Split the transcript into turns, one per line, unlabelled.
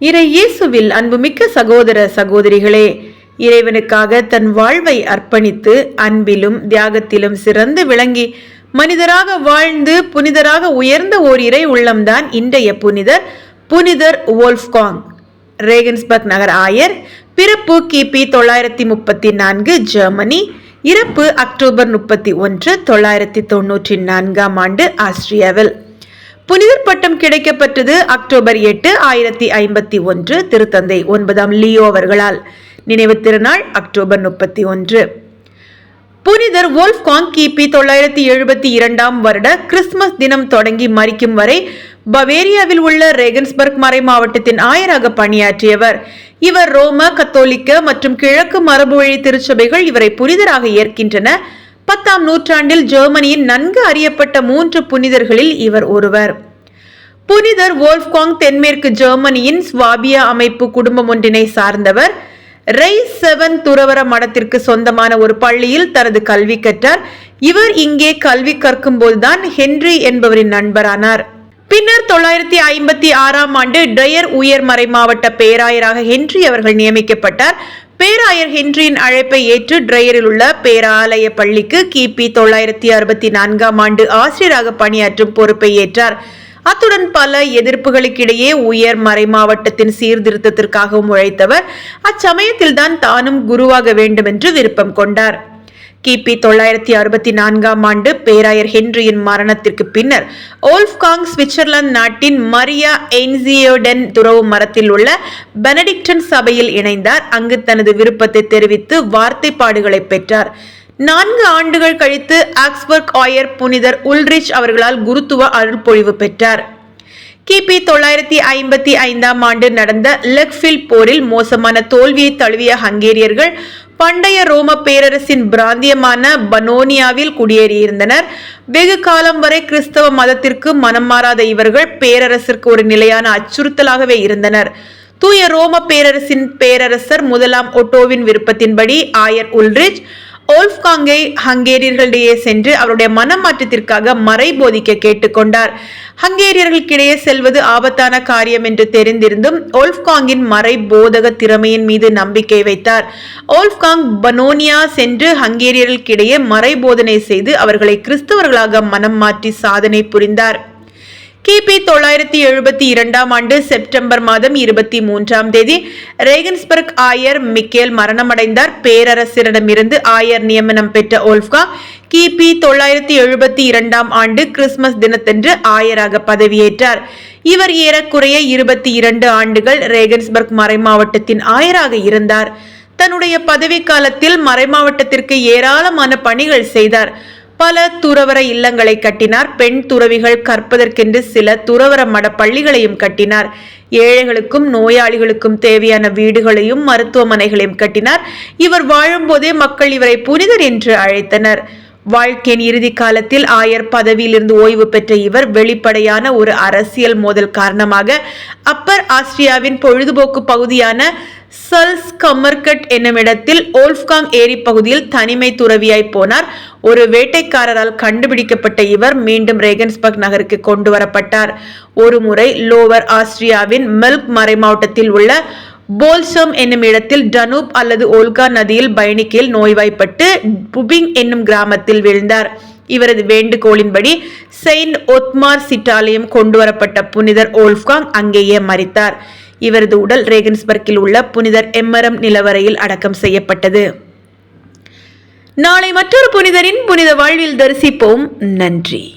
இறை இயேசுவில் அன்புமிக்க சகோதர சகோதரிகளே இறைவனுக்காக தன் வாழ்வை அர்ப்பணித்து அன்பிலும் தியாகத்திலும் சிறந்து விளங்கி மனிதராக வாழ்ந்து புனிதராக உயர்ந்த ஓர் இறை உள்ளம்தான் இன்றைய புனிதர் புனிதர் வோல்ஃப்காங். ரேகன்ஸ்பர்க் நகர் ஆயர் பிறப்பு கிபி தொள்ளாயிரத்தி முப்பத்தி நான்கு ஜெர்மனி. இறப்பு அக்டோபர் முப்பத்தி ஒன்று தொள்ளாயிரத்தி தொன்னூற்றி நான்காம் ஆண்டு ஆஸ்திரியாவில் புனிதர் பட்டம் கிடைக்கப்பட்டது அக்டோபர் எட்டு ஆயிரத்தி ஐம்பத்தி ஒன்று திருத்தந்தை ஒன்பதாம் லியோ அவர்களால். நினைவு திருநாள் அக்டோபர் முப்பத்தி ஒன்று. புனிதர் வோல்ஃப்காங் கிபி தொள்ளாயிரத்தி எழுபத்தி இரண்டாம் வருட கிறிஸ்துமஸ் தினம் தொடங்கி மறிக்கும் வரை பவேரியாவில் உள்ள ரேகன்ஸ்பர்க் மறை மாவட்டத்தின் ஆயராக பணியாற்றியவர். இவர் ரோம கத்தோலிக்க மற்றும் கிழக்கு மரபு வழி திருச்சபைகள் இவரை புனிதராக ஏற்கின்றன. பத்தாம் நூற்றாண்டில் ஜெர்மனியின் நன்கு அறியப்பட்ட மூன்று புனிதர்களில் இவர் ஒருவர். புனிதர் வோல்ஃப்காங் தென்மேற்கு ஜெர்மனியின் ஸ்வாபியா அமைப்பு குடும்பம் ஒன்றினை சார்ந்தவர். ரை செவன் துறவர மடத்திற்கு சொந்தமான ஒரு பள்ளியில் தனது கல்வி கற்றார். இவர் இங்கே கல்வி கற்கும் போதுதான் ஹென்றி என்பவரின் நண்பரானார். பின்னர் தொள்ளாயிரத்தி ஐம்பத்தி ஆறாம் ஆண்டு டயர் உயர்மறை மாவட்ட பேராயராக ஹென்றி அவர்கள் நியமிக்கப்பட்டார். பேராயர் ஹென்ரியின் அழைப்பை ஏற்று ட்ரையரில் உள்ள பேராலய பள்ளிக்கு கிபி தொள்ளாயிரத்தி அறுபத்தி நான்காம் ஆண்டு ஆசிரியராக பணியாற்றும் பொறுப்பை ஏற்றார். அத்துடன் பல எதிர்ப்புகளுக்கிடையே உயர் மறை மாவட்டத்தின் சீர்திருத்தத்திற்காகவும் உழைத்தவர். அச்சமயத்தில்தான் தானும் குருவாக வேண்டும் என்று விருப்பம் கொண்டார். கிபி தொள்ளாயிரத்தி அறுபத்தி நான்காம் ஆண்டு பேராயர் ஹென்ரியின் மரணத்திற்கு பின்னர் ஓல்ஃப்காங் சுவிட்சர்லாந்து நாட்டின் மரியா என்சியோடன் துறவு மரத்தில் உள்ள பெனடிக்டன் சபையில் இணைந்தார். அங்கு தனது விருப்பத்தை தெரிவித்து வார்த்தைப்பாடுகளை பெற்றார். நான்கு ஆண்டுகள் கழித்து ஆக்ஸ்பர்க் ஆயர் புனிதர் உல்ரிச் அவர்களால் குருத்துவ அருள்பொழிவு பெற்றார். கிபி தொள்ளாயிரத்தி ஐம்பத்தி ஐந்தாம் ஆண்டு நடந்த லெக்ஃபில் போரில் மோசமான தோல்வியை தழுவிய ஹங்கேரியர்கள் பண்டைய ரோம பேரரசின் பிராந்தியமான பனோனியாவில் குடியேறியிருந்தனர். வெகு காலம் வரை கிறிஸ்தவ மதத்திற்கு மனம் மாறாத இவர்கள் பேரரசிற்கு ஒரு நிலையான அச்சுறுத்தலாகவே இருந்தனர். தூய ரோம பேரரசின் பேரரசர் முதலாம் ஒட்டோவின் விருப்பத்தின்படி ஆயர் உல்ரிச் ஓல்ஃப்காங்கை ஹங்கேரியர்களிடையே சென்று அவருடைய மனமாற்றத்திற்காக மறை போதிக்க கேட்டுக்கொண்டார். ஹங்கேரியர்களுக்கிடையே செல்வது ஆபத்தான காரியம் என்று தெரிந்திருந்தும் ஓல்ஃப்காங்கின் மறை போதக திறமையின் மீது நம்பிக்கை வைத்தார். ஓல்ஃப்காங் பனோனியா சென்று ஹங்கேரியர்களுக்கிடையே மறை போதனை செய்து அவர்களை கிறிஸ்தவர்களாக மனம் மாற்றி சாதனை புரிந்தார். கிபி தொள்ளாயிரத்தி எழுபத்தி இரண்டாம் ஆண்டு செப்டம்பர் மாதம் இருபத்தி மூன்றாம் தேதி ரேகன்ஸ்பர்க் ஆயர் மிக்கேல் மரணமடைந்தார். பேரரசரிடமிருந்து ஆயர் நியமனம் பெற்ற ஓல்ஃப்கா கிபி தொள்ளாயிரத்தி எழுபத்தி இரண்டாம் ஆண்டு கிறிஸ்துமஸ் தினத்தன்று ஆயராக பதவியேற்றார். இவர் ஏறக்குறைய இருபத்தி இரண்டு ஆண்டுகள் ரேகன்ஸ்பர்க் மறைமாவட்டத்தின் ஆயராக இருந்தார். தன்னுடைய பதவி காலத்தில் மறைமாவட்டத்திற்கு ஏராளமான பணிகள் செய்தார். பல துறவர இல்லங்களை கட்டினார். பெண் துறவிகள் கற்பதற்கென்று சில துறவர மட பள்ளிகளையும் கட்டினார். ஏழைகளுக்கும் நோயாளிகளுக்கும் தேவையான வீடுகளையும் மருத்துவமனைகளையும் கட்டினார். இவர் வாழும்போதே மக்கள் இவரை புனிதர் என்று அழைத்தனர். வாழ்க்கையின் இறுதி காலத்தில் ஆயர் பதவியிலிருந்து ஓய்வு பெற்ற இவர் வெளிப்படையான ஒரு அரசியல் மோதல் காரணமாக அப்பர் ஆஸ்திரியாவின் பொழுதுபோக்கு பகுதியான சல்ஸ் கமர்கட் என்னும் இடத்தில் ஓல்ஃப்காங் ஏரி பகுதியில் தனிமை துறவியாய் போனார். ஒரு வேட்டைக்காரரால் கண்டுபிடிக்கப்பட்ட இவர் மீண்டும் ரேகன்ஸ்பர்க் நகருக்கு கொண்டு வரப்பட்டார். ஒருமுறை லோவர் ஆஸ்திரியாவின் மெல்க் மறை மாவட்டத்தில் உள்ள போல்சம் என்னும் இடத்தில் டனூப் அல்லது ஓல்கா நதியில் பயணிக்கையில் நோய்வாய்ப்பட்டு புபிங் என்னும் கிராமத்தில் விழுந்தார். இவரது வேண்டுகோளின்படி செயின்ட் ஒத்மார் சிட்டாலயம் கொண்டு வரப்பட்ட புனிதர் ஓல்ஃப்காங் அங்கேயே மறித்தார். இவரது உடல் ரேகன்ஸ்பர்க்கில் உள்ள புனிதர் எம்மரம் நிலவரையில் அடக்கம் செய்யப்பட்டது. நாளை மற்றொரு புனிதரின் புனித வாழ்வில் தரிசிப்போம். நன்றி.